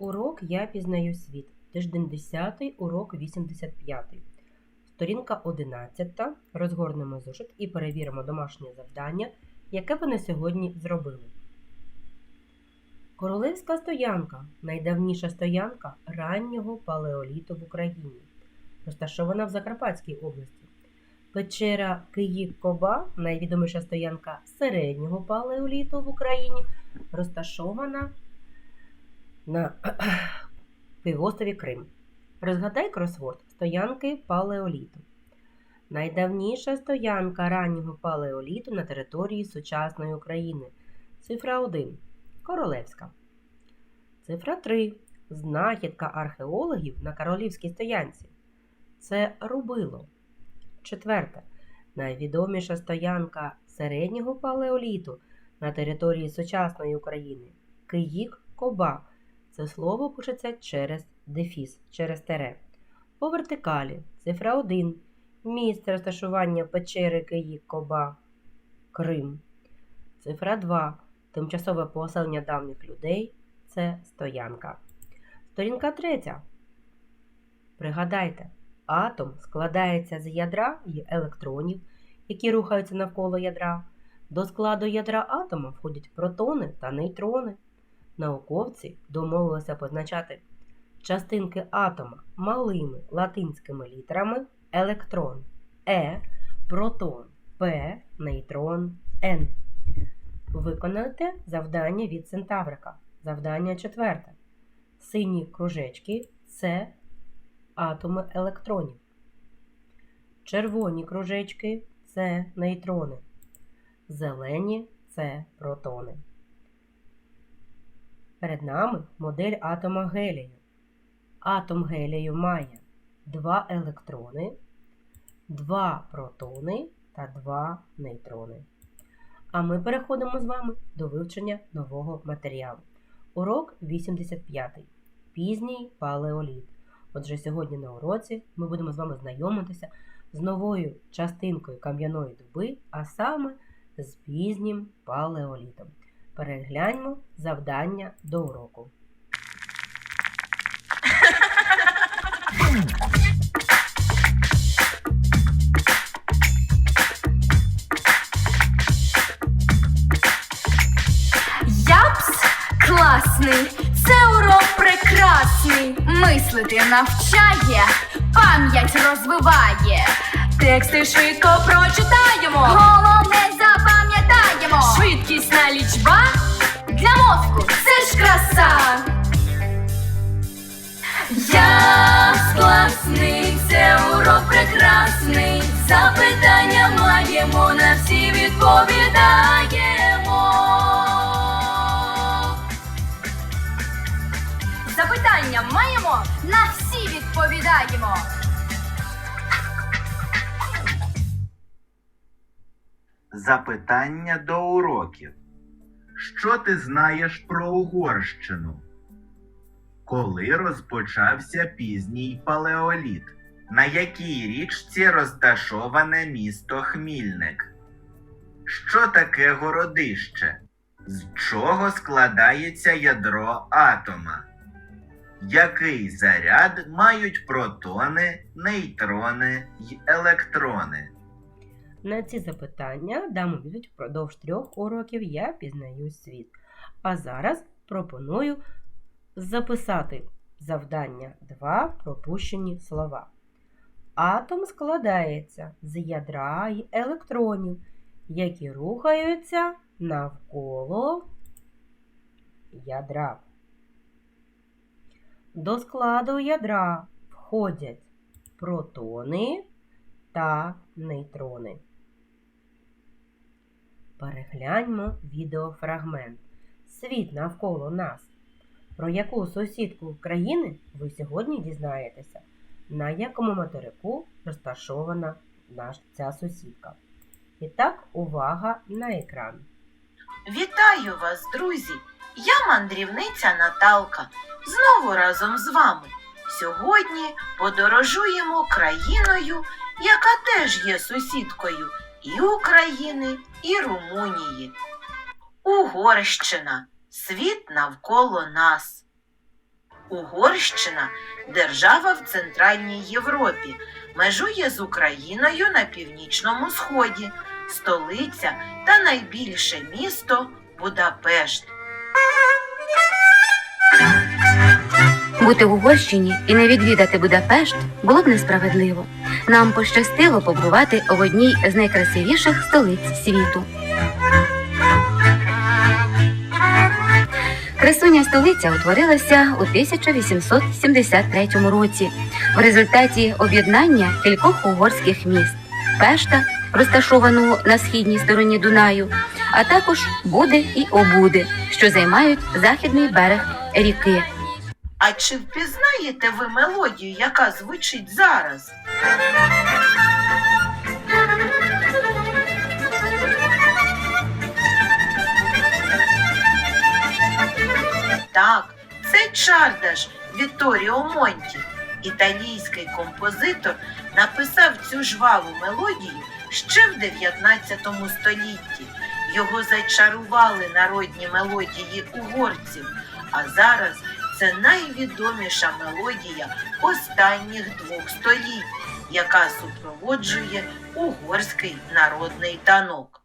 Урок Я пізнаю світ. Тиждень 10, урок 85. Сторінка 11. Розгорнемо зошит і перевіримо домашнє завдання, яке ви на сьогодні зробили. Королевська стоянка найдавніша стоянка раннього палеоліту в Україні, розташована в Закарпатській області. Печера Київ-Коба найвідоміша стоянка середнього палеоліту в Україні, розташована на півострові Крим. Розгадай кросворд стоянки палеоліту. Найдавніша стоянка раннього палеоліту на території сучасної України. Цифра 1. Королевська. Цифра 3. Знахідка археологів на королівській стоянці. Це рубило. Четверте. Найвідоміша стоянка середнього палеоліту на території сучасної України. Київ Коба. Це слово пишеться через дефіс, через тере. По вертикалі цифра 1. Місце розташування печери Київ Коба. Крим. Цифра 2. Тимчасове поселення давніх людей це стоянка. Сторінка 3. Пригадайте, атом складається з ядра і електронів, які рухаються навколо ядра. До складу ядра атома входять протони та нейтрони. Науковці домовилися позначати частинки атома малими латинськими літерами електрон Е, протон П, нейтрон Н. Виконайте завдання від Центаврика. Завдання четверте. Сині кружечки це атоми електронів. Червоні кружечки це нейтрони. Зелені це протони. Перед нами модель атома гелію. Атом гелію має два електрони, два протони та два нейтрони. А ми переходимо з вами до вивчення нового матеріалу. Урок 85. Пізній палеоліт. Отже, сьогодні на уроці ми будемо з вами знайомитися з новою частинкою кам'яної доби, а саме з пізнім палеолітом. Перегляньмо завдання до уроку. Япс класний, це урок прекрасний. Мислити навчає, пам'ять розвиває. Тексти швидко прочитаємо. Головне запам'ятаємо. Швидкісна лічба урок прекрасний. Запитання маємо, на всі відповідаємо. Запитання маємо, на всі відповідаємо. Запитання до уроків. Що ти знаєш про Угорщину? Коли розпочався пізній палеоліт? На якій річці розташоване місто Хмільник? Що таке городище? З чого складається ядро атома? Який заряд мають протони, нейтрони й електрони? На ці запитання дам відповідь впродовж трьох уроків Я пізнаю світ. А зараз пропоную записати завдання 2 пропущені слова. Атом складається з ядра й електронів, які рухаються навколо ядра. До складу ядра входять протони та нейтрони. Перегляньмо відеофрагмент. Світ навколо нас. Про яку сусідку країни ви сьогодні дізнаєтеся, на якому материку розташована наш, ця сусідка. І так, увага на екран. Вітаю вас, друзі! Я мандрівниця Наталка. Знову разом з вами. Сьогодні подорожуємо країною, яка теж є сусідкою і України, і Румунії. Угорщина. Світ навколо нас. Угорщина держава в Центральній Європі, межує з Україною на північному сході, столиця та найбільше місто Будапешт. Бути в Угорщині і не відвідати Будапешт було б несправедливо. Нам пощастило побувати в одній з найкрасивіших столиць світу. Красуня столиця утворилася у 1873 році в результаті об'єднання кількох угорських міст Пешта, розташованого на східній стороні Дунаю, а також Буди і Обуди, що займають західний берег ріки. А чи впізнаєте ви мелодію, яка звучить зараз? Чардаш Вітторіо Монті. Італійський композитор написав цю жваву мелодію ще в 19 столітті. Його зачарували народні мелодії угорців, а зараз це найвідоміша мелодія останніх двох століть, яка супроводжує угорський народний танок.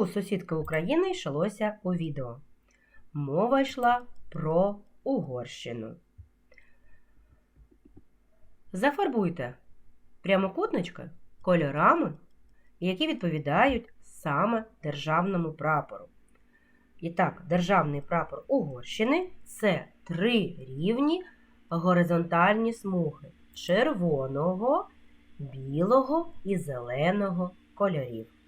Про яку сусідку України йшлося у відео? Мова йшла про Угорщину. Зафарбуйте прямокутнички кольорами, які відповідають саме державному прапору. І так, державний прапор Угорщини це три рівні горизонтальні смуги червоного, білого і зеленого кольорів.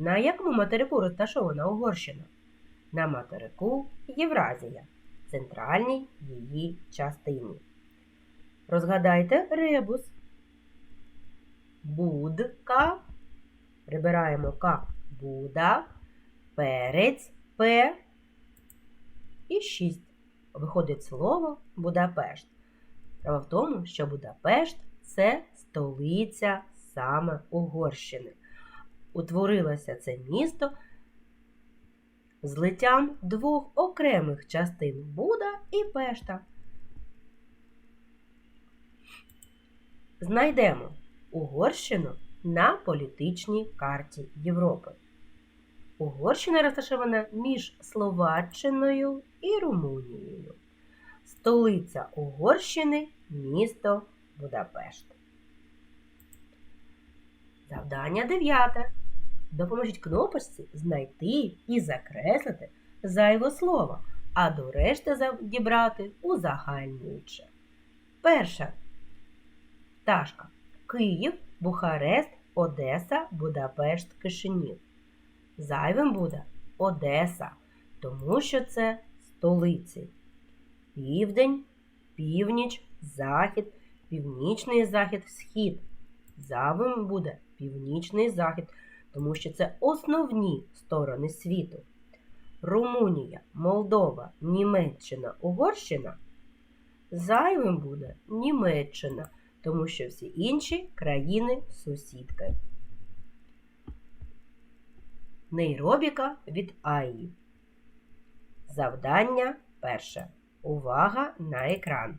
На якому материку розташована Угорщина? На материку Євразія, центральній її частині. Розгадайте ребус. Будка. Прибираємо К. Буда. Перець П. І 6. Виходить слово Будапешт. Справа в тому, що Будапешт це столиця саме Угорщини. Утворилося це місто злиттям двох окремих частин Буда і Пешта. Знайдемо Угорщину на політичній карті Європи. Угорщина розташована між Словаччиною і Румунією. Столиця Угорщини місто Будапешт. Завдання дев'яте. Допоможіть кнопочці знайти і закреслити зайве слово, а до решти дібрати узагальнююче. Перша пташка Київ, Бухарест, Одеса, Будапешт, Кишинів. Зайвим буде Одеса, тому що це столиці. Південь, північ, захід, північний захід, схід. Зайвим буде північний захід, тому що це основні сторони світу. Румунія, Молдова, Німеччина, Угорщина. Зайвим буде Німеччина, тому що всі інші країни сусідки. Нейробіка від АІ. Завдання перше. Увага на екран.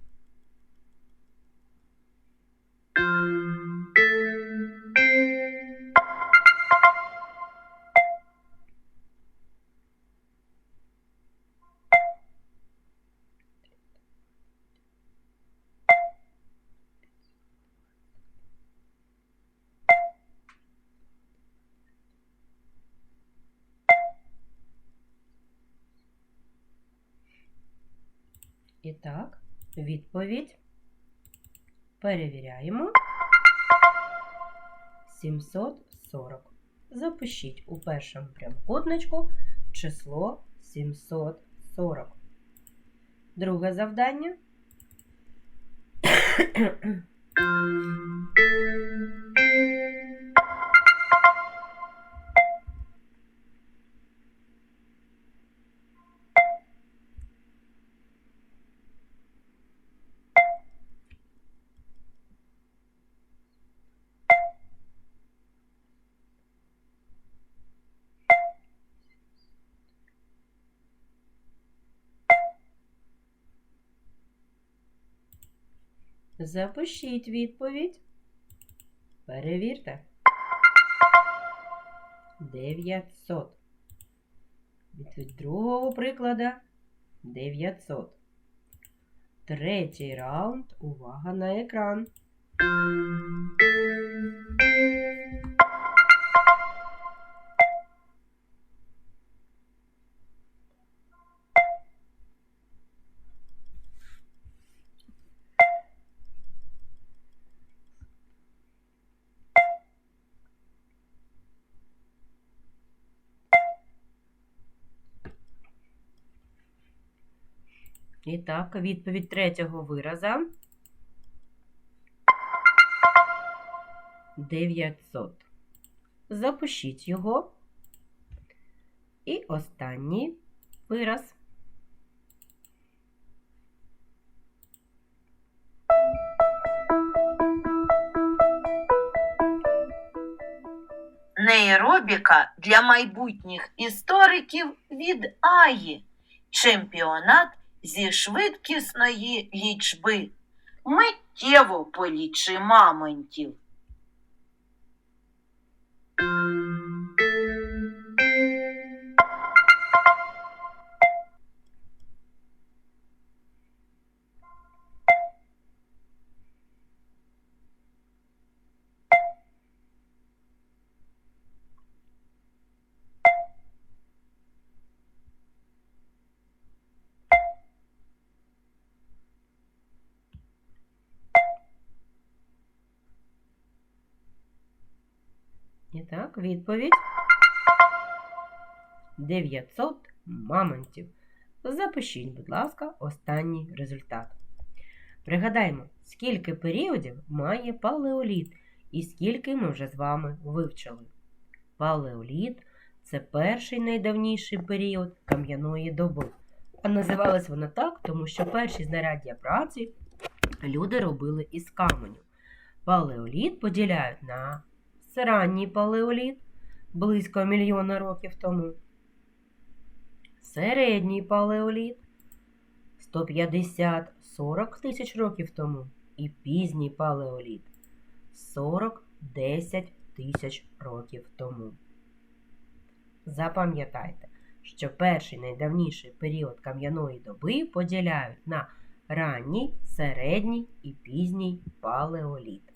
І так, відповідь. Перевіряємо. 740. Запишіть у першому прямокутничку число 740. Друге завдання. Запишіть відповідь. Перевірте. 900. Від другого приклада 900. Третій раунд. Увага на екран. І так, відповідь третього вираза. 900. Запишіть його. І останній вираз. Нейробіка для майбутніх істориків від Аї. Чемпіонат зі швидкісної лічби. Миттєво полічи мамонтів. І так, відповідь. 900 мамонтів. Запишіть, будь ласка, останній результат. Пригадаємо, скільки періодів має палеоліт і скільки ми вже з вами вивчили. Палеоліт це перший найдавніший період кам'яної доби. А називалась вона так, тому що перші знаряддя праці люди робили із каменю. Палеоліт поділяють на ранній палеоліт близько мільйона років тому, середній палеоліт 150-40 тисяч років тому і пізній палеоліт 40-10 тисяч років тому. Запам'ятайте, що перший найдавніший період кам'яної доби поділяють на ранній, середній і пізній палеоліт.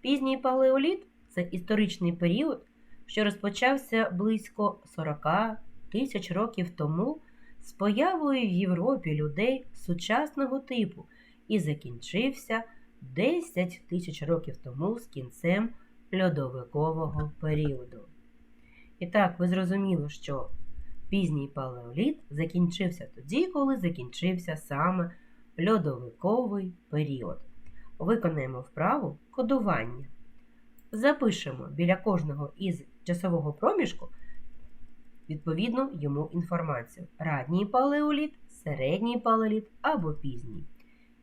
Пізній палеоліт це історичний період, що розпочався близько 40 тисяч років тому з появою в Європі людей сучасного типу і закінчився 10 тисяч років тому з кінцем льодовикового періоду. І так, ви зрозуміли, що пізній палеоліт закінчився тоді, коли закінчився саме льодовиковий період. Виконаємо вправу кодування. Запишемо біля кожного із часового проміжку відповідну йому інформацію. Ранній палеоліт, середній палеоліт або пізній.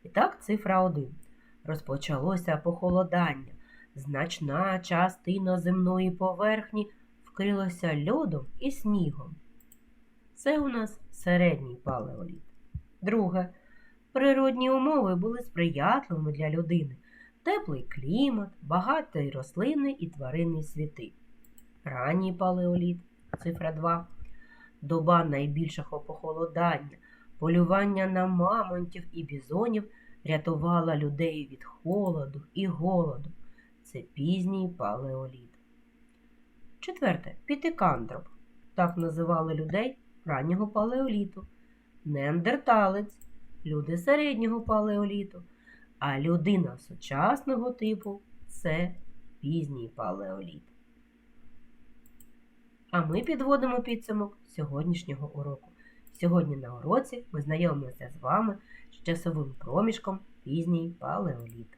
І так, цифра 1. Розпочалося похолодання. Значна частина земної поверхні вкрилася льодом і снігом. Це у нас середній палеоліт. Друге. Природні умови були сприятливими для людини. Теплий клімат, багатий рослинний і тваринний світи. Ранній палеоліт, цифра 2. Доба найбільшого похолодання, полювання на мамонтів і бізонів рятувала людей від холоду і голоду. Це пізній палеоліт. Четверте. Пітикантроп. Так називали людей раннього палеоліту. Неандерталець люди середнього палеоліту, а людина сучасного типу це пізній палеоліт. А ми підводимо підсумок сьогоднішнього уроку. Сьогодні на уроці ми знайомимося з вами з часовим проміжком пізній палеоліт.